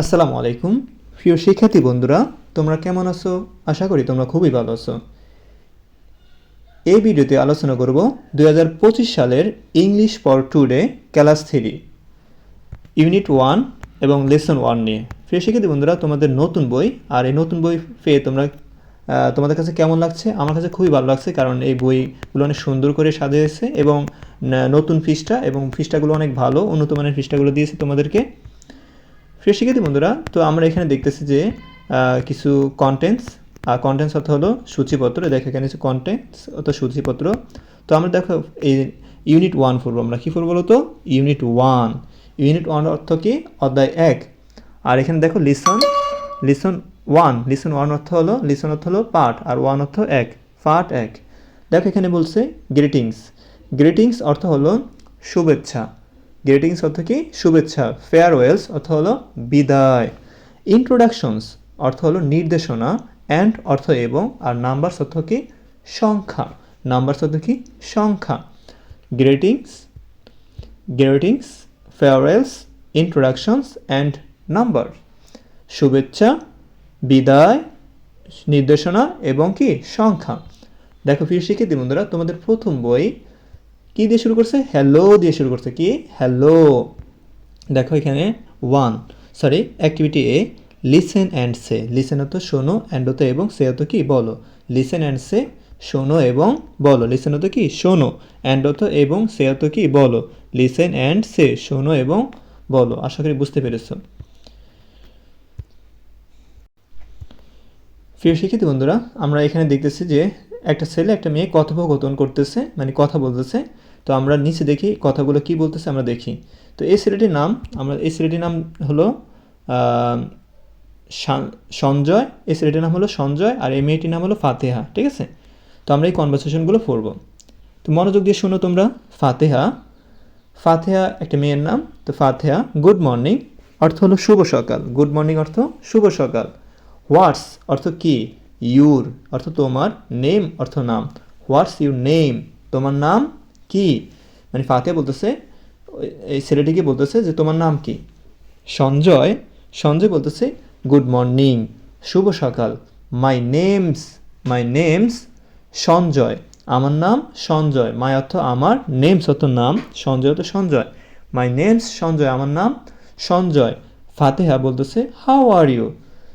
আসসালামু আলাইকুম। প্রিয় শিক্ষার্থী বন্ধুরা, তোমরা কেমন আছো? আশা করি তোমরা খুবই ভালো আছো। এই ভিডিওতে আলোচনা করব দু হাজার পঁচিশ সালের English for today class three unit one এবং লেসন ওয়ান নিয়ে। প্রিয় শিক্ষার্থী বন্ধুরা, তোমাদের নতুন বই আর এই নতুন বই পেয়ে তোমরা তোমাদের কাছে কেমন লাগছে? আমার কাছে খুবই ভালো লাগছে কারণ এই বইগুলো অনেক সুন্দর করে সাজিয়েছে এবং নতুন পৃষ্ঠা এবং পৃষ্ঠাগুলো অনেক ভালো, উন্নত মানের পৃষ্ঠাগুলো দিয়েছে তোমাদেরকে। প্রিয় শিক্ষার্থী বন্ধুরা, তো আমরা এখানে দেখতেছি যে কিছু কন্টেন্টস আর কন্টেন্টস অর্থ হলো সূচিপত্র, দেখো এখানে কিছু কন্টেন্টস অর্থ সূচিপত্র। তো আমরা দেখো এই ইউনিট ওয়ান পড়ব আমরা, কী পড়ব বলো তো? ইউনিট ওয়ান ইউনিট ওয়ান অর্থ কি? অধ্যায় এক। আর এখানে দেখো lesson lesson one lesson one অর্থ হলো লিসন অর্থ হলো পার্ট আর ওয়ান অর্থ এক পার্ট এক। দেখো এখানে বলছে গ্রিটিংস গ্রিটিংস অর্থ হলো শুভেচ্ছা। গ্রিটিংস অর্থ কি? শুভেচ্ছা। ফেয়ারওয়েলস অর্থ হলো বিদায়। ইন্ট্রোডাকশনস অর্থ হলো নির্দেশনা। অ্যান্ড অর্থ এবং। আর নাম্বারস অর্থ কি? সংখ্যা। নাম্বারস অর্থ কি? সংখ্যা। Greetings greetings farewells introductions and number শুভেচ্ছা, বিদায়, নির্দেশনা এবং কি? সংখ্যা। দেখো প্রিয় শিক্ষার্থী বন্ধুরা, তোমাদের প্রথম বই কি দিয়ে শুরু করছে? হ্যালো দিয়ে শুরু করছে। কি? হ্যালো দেখো এখানে one sorry activity A listen and say listen হতো শোনো অ্যান্ড হতো এবং সে হতো কি? বলো। লিসেন অ্যান্ড সে শোনো এবং বলো। লিসেন হতো কি? শোনো। অ্যান্ড হতো এবং সে হতো কি? বলো। লিসেন অ্যান্ড সে শোনো এবং বলো। আশা করি বুঝতে পেরেছ। প্রিয় শিক্ষিত বন্ধুরা, আমরা এখানে দেখতেছি যে একটা ছেলে, একটা মেয়ে কথোপকথন করতেছে মানে কথা বলতেছে। তো আমরা নিচে দেখি কথাগুলো কি বলতেছে আমরা দেখি। তো এই ছেলেটির নাম, আমরা, এই ছেলেটির নাম হলো সঞ্জয়। এই ছেলেটির নাম হলো সঞ্জয় আর এই মেয়েটির নাম হলো ফাতেহা, ঠিক আছে? তো আমরা এই কনভারসেশনগুলো পড়ব। তো মনোযোগ দিয়ে শোনো তোমরা, ফাতেহা। ফাতেহা একটা মেয়ের নাম, তো ফাতেহা গুড মর্নিং অর্থ হলো শুভ সকাল। গুড মর্নিং অর্থ শুভ সকাল। হোয়াটস অর্থ কি? ইউর, অর্থ তোমার নেম, অর্থ নাম। What's your name? তোমার নাম কি? মানে ফাতেহা বলতেছে, এই ছেলেটিকে বলতেছে যে তোমার নাম কি? সঞ্জয়। সঞ্জয় বলতেছে, গুড মর্নিং, শুভ সকাল। My name's my name's Sanjay. আমার নাম সঞ্জয়। মাই অর্থ আমার নেমস, অর্থ নাম সঞ্জয়, অর্থ সঞ্জয়। মাই নেমস সঞ্জয়, আমার নাম সঞ্জয়। ফাতেহা বলতেছে, হাউ আর ইউ?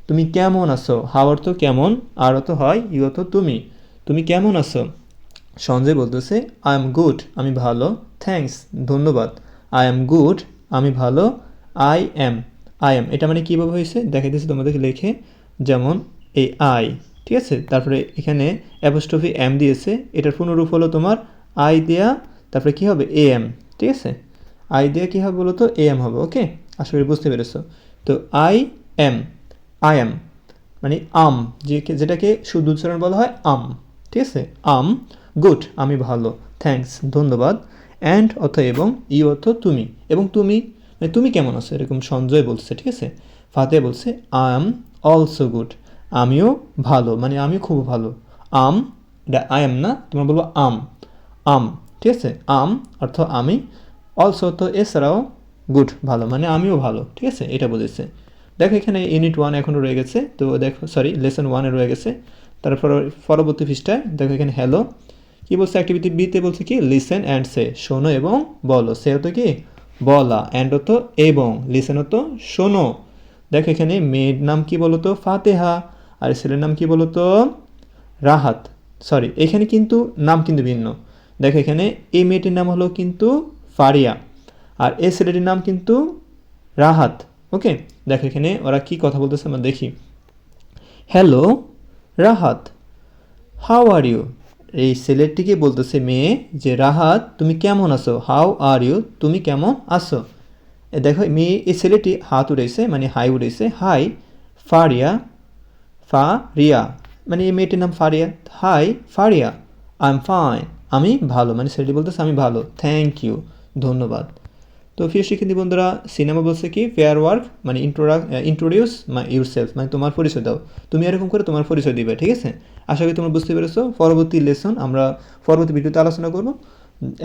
তুমি কেমন আছো? হাউ অর্থ কেমন আর অর্থ হয় ইউ অর্থ তুমি। তুমি কেমন আছো? সঞ্জয় বলতেছে আই এম গুড আমি ভালো। থ্যাঙ্কস ধন্যবাদ। আই এম গুড আমি ভালো। আই এম আই এম এটা মানে কীভাবে হয়েছে? দেখাইতেছি তোমাদেরকে লেখে। যেমন এই আই ঠিক আছে? তারপরে এখানে অ্যাপোস্ট্রফি এম দিয়েছে। এটার পুনরূপ হলো তোমার আই দেয়া, তারপরে কী হবে? এ এম ঠিক আছে? আই দেয়া কী হবে বলো তো এ এম হবে ওকে আশা করি বুঝতে পেরেছ। তো আই এম আই এম মানে আম যে যেটাকে শুদ্ধ উচ্চারণ বলা হয় আম ঠিক আছে? আম গুড আমি ভালো থ্যাঙ্কস ধন্যবাদ অ্যান্ড অর্থ এবং ই অর্থ তুমি। এবং তুমি মানে তুমি কেমন আছো? এরকম সঞ্জয় বলছে, ঠিক আছে? ফাতে বলছে আই এম অলসো গুড আমিও ভালো মানে আমিও খুব ভালো। আম এটা আই এম না, তোমরা বলব আম আম ঠিক আছে? আম অর্থ আমি অলসো অর্থ এছাড়াও গুড ভালো মানে আমিও ভালো, ঠিক আছে? এটা বুঝেছে দেখো এখানে ইউনিট ওয়ান এখনও রয়ে গেছে, তো দেখো সরি লেসন ওয়ানে রয়ে গেছে। তারপর পরবর্তী পৃষ্ঠায় দেখো এখানে হ্যালো কি বলছে অ্যাক্টিভিটি বিতে বলছে কি? লিসেন অ্যান্ড সে শোনো এবং বলো। সে হতো কি? বলা। অ্যান্ড হতো এবং। লিসেন হতো শোনো। দেখো এখানে মেয়ের নাম কি বলো তো ফাতেহা। আর ছেলের নাম কি বলো তো রাহাত। সরি এখানে কিন্তু নাম কিন্তু ভিন্ন। দেখো এখানে এই মেয়েটির নাম হলো কিন্তু ফারিয়া। আর এই ছেলেটির নাম কিন্তু রাহাত। ওকে দেখো এখানে ওরা কি কথা বলতেছে আমরা দেখি। Hello Rahat how are you এই ছেলেটিকে বলতেছে, মেয়ে, যে রাহাত, তুমি কেমন আছো? হাউ আর ইউ তুমি কেমন আছো? দেখো, মেয়ে, এই ছেলেটি হাত উড়েছে মানে হাই উড়েছে হাই ফারিয়া ফা রিয়া মানে এই মেয়েটির নাম Faria hi Faria I am fine আমি ভালো। মানে ছেলেটি বলতেছে, আমি ভালো থ্যাংক ইউ ধন্যবাদ। তো প্রিয় শিক্ষার্থী বন্ধুরা সিনেমা বলছে কি ফেয়ার ওয়ার্ক মানে introduce introduce my yourself মানে তোমার পরিচয় দাও। তুমি এরকম করে তোমার পরিচয় দিবে, ঠিক আছে? আশা করি তোমরা বুঝতে পেরেছ। পরবর্তী লেসন আমরা, পরবর্তী ভিডিওতে আলোচনা করব।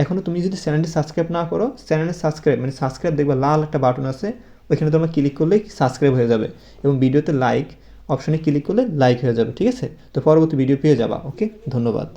এখনও তুমি যদি চ্যানেলটি সাবস্ক্রাইব না করো চ্যানেলে সাবস্ক্রাইব মানে সাবস্ক্রাইব দেখবে, লাল একটা বাটন আছে, ওইখানে তোমরা ক্লিক করলেই সাবস্ক্রাইব হয়ে যাবে এবং ভিডিওতে লাইক অপশনে ক্লিক করলে লাইক হয়ে যাবে, ঠিক আছে? তো পরবর্তী ভিডিও পেয়ে যাবা ওকে ধন্যবাদ।